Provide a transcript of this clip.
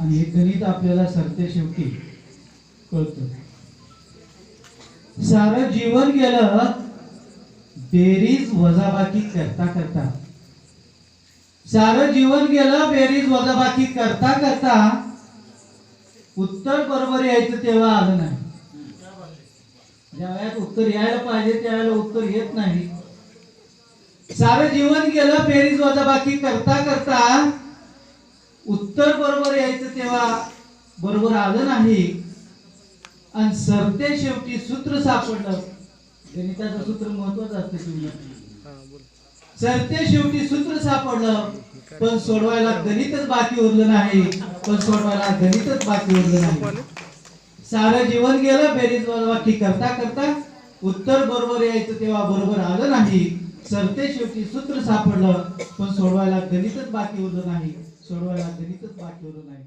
आणि हे गणित आपल्याला सरते शेवटी कळतं. सारं जीवन गेलं बेरीज वजाबाकी करता करता. सारं जीवन गेलं बेरीज वजाबाकी करता करता उत्तर बरोबर यायचं तेव्हा आलं नाही. ज्या वेळात उत्तर यायला पाहिजे त्यावेळेला उत्तर येत नाही. सारं जीवन गेलं बेरीज वजाबाकी करता करता उत्तर बरोबर यायचं तेव्हा बरोबर आलं नाही. आणि सरते शेवटी सूत्र सापडलं. गणिताचं सूत्र महत्वाचं असतं जीवनात सरते शेवटी सूत्र सापडलं पण सोडवायला गणितच बाकी उरलं नाही. पण सोडवायला गणितच बाकी उरलं नाही. सारं जीवन गेलं बेरीज करता करता उत्तर बरोबर यायचं तेव्हा बरोबर आलं नाही. सरते शेवटी सूत्र सापडलं पण सोडवायला गणितच बाकी उरलं नाही. सोडवायला गणितच बाकी उरलं नाही.